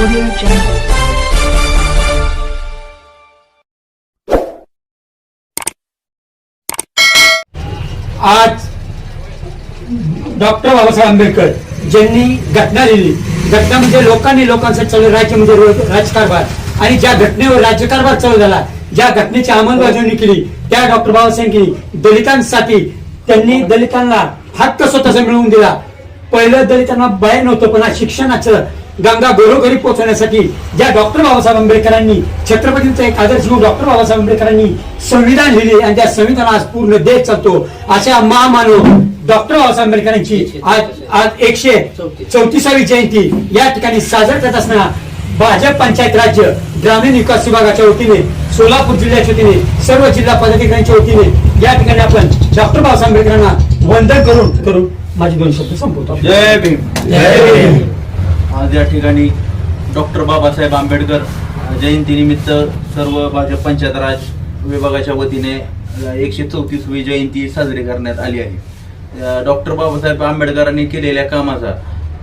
Audio Jungle. आज doctor Babasaheb Ambedkar ज्यांनी घटना लिहिली. घटना म्हणजे लोकांनी लोकांसाठी चालू राज्य म्हणजे राजकारभार. आणि ज्या घटनेवर राज्यकारभार चालू झाला ज्या घटनेची अंमलबजावणी केली त्या डॉक्टर बाबासाहेब केली दलितांसाठी त्यांनी दलितांना हक्क स्वतःचा मिळवून दिला. पहिलं दलितांना बाहेर नव्हतं पण शिक्षणाचं गंगा घरोघरी पोहोचवण्यासाठी ज्या डॉक्टर बाबासाहेब आंबेडकरांनी छत्रपतींचा एक आदर्श घेऊन डॉक्टर बाबासाहेब आंबेडकरांनी संविधान लिहिले आणि त्या संविधान आज पूर्ण देश चालतो अशा महामानव डॉक्टर बाबासाहेब आंबेडकरांची आज आज एकशे चौतीसावी जयंती या ठिकाणी साजरा करत असताना भाजप पंचायत राज्य ग्रामीण विकास विभागाच्या वतीने सोलापूर जिल्ह्याच्या वतीने सर्व जिल्हा पदाधिकाऱ्यांच्या वतीने या ठिकाणी आपण डॉक्टर बाबासाहेब आंबेडकरांना वंदन करून करून माझे दोन शब्द संपवतो जय भीम जय भीम. आज या ठिकाणी डॉक्टर बाबासाहेब आंबेडकर जयंतीनिमित्त सर्व भाजप पंचायत राज विभागाच्या वतीने एकशे चौतीसवी जयंती साजरी करण्यात आली आहे. डॉक्टर बाबासाहेब आंबेडकरांनी केलेल्या कामाचा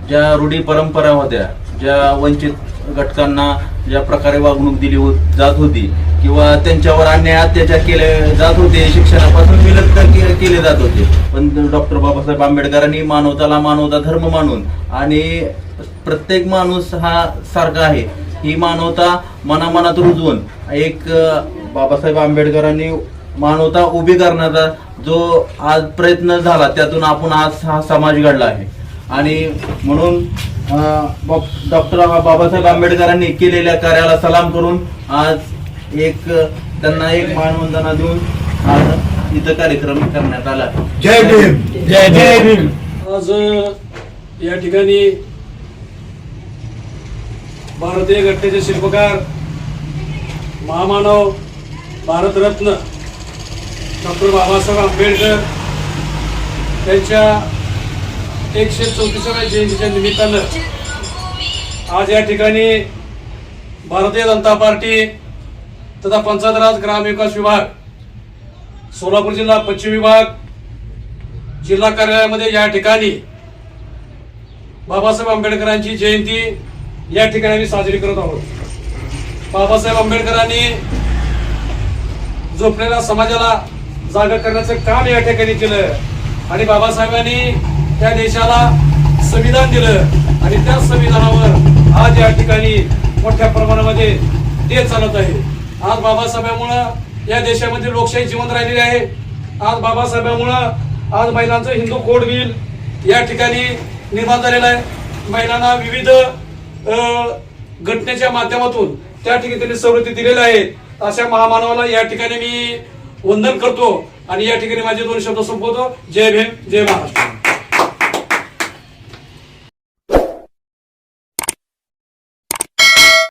ज्या रूढी परंपरा होत्या ज्या वंचित घटकांना ज्या प्रकारे वागणूक दिली होत जात होती किंवा त्यांच्यावर अन्याय अत्याचार केले जात होते शिक्षणापासून विलग के- केले जात होते. पण डॉक्टर बाबासाहेब आंबेडकरांनी मानवताला मानवता धर्म मानून आणि प्रत्येक माणूस हा सारखा आहे. ही मानवता मनामनात रुजवून एक बाबासाहेब आंबेडकरांनी मानवता उभी करण्याचा जो आज प्रयत्न झाला त्यातून आपण आज हा समाज घडला आहे. आणि म्हणून डॉक्टर बाबासाहेब आंबेडकरांनी केलेल्या कार्याला सलाम करून आज एक त्यांना एक मानवंदना देऊन आज इथं कार्यक्रम करण्यात आला. जय भीम. जय जय भीम. आज या ठिकाणी भारतीय घटनेचे शिल्पकार महामानव भारतरत्न डॉक्टर बाबासाहेब आंबेडकर त्यांच्या एकशे चौतीसाव्या जयंतीच्या निमित्तानं आज या ठिकाणी भारतीय जनता पार्टी तथा पंचायत राज ग्रामविकास विभाग सोलापूर जिल्हा पश्चिम विभाग जिल्हा कार्यालयामध्ये या ठिकाणी बाबासाहेब आंबेडकरांची जयंती या ठिकाणी आम्ही साजरी करत आहोत. बाबासाहेब आंबेडकरांनी झोपलेल्या समाजाला जागा करण्याचं काम या ठिकाणी केलं. आणि बाबासाहेबांनी त्या देशाला संविधान दिलं. आणि त्या संविधानावर आज या ठिकाणी मोठ्या प्रमाणामध्ये ते चालत आहे. आज बाबासाहेबांमुळं या देशामध्ये लोकशाही जिवंत राहिलेली आहे. आज बाबासाहेबांमुळं आज महिलांचं हिंदू कोड बिल या ठिकाणी निर्माण झालेलं आहे. महिलांना विविध घटनेच्या माध्यमातून त्या ठिकाणी त्यांनी सवलती दिलेल्या आहेत. अशा महामानवाला या ठिकाणी मी वंदन करतो आणि या ठिकाणी माझे दोन शब्द संपवतो. जय भीम जय महाराष्ट्र.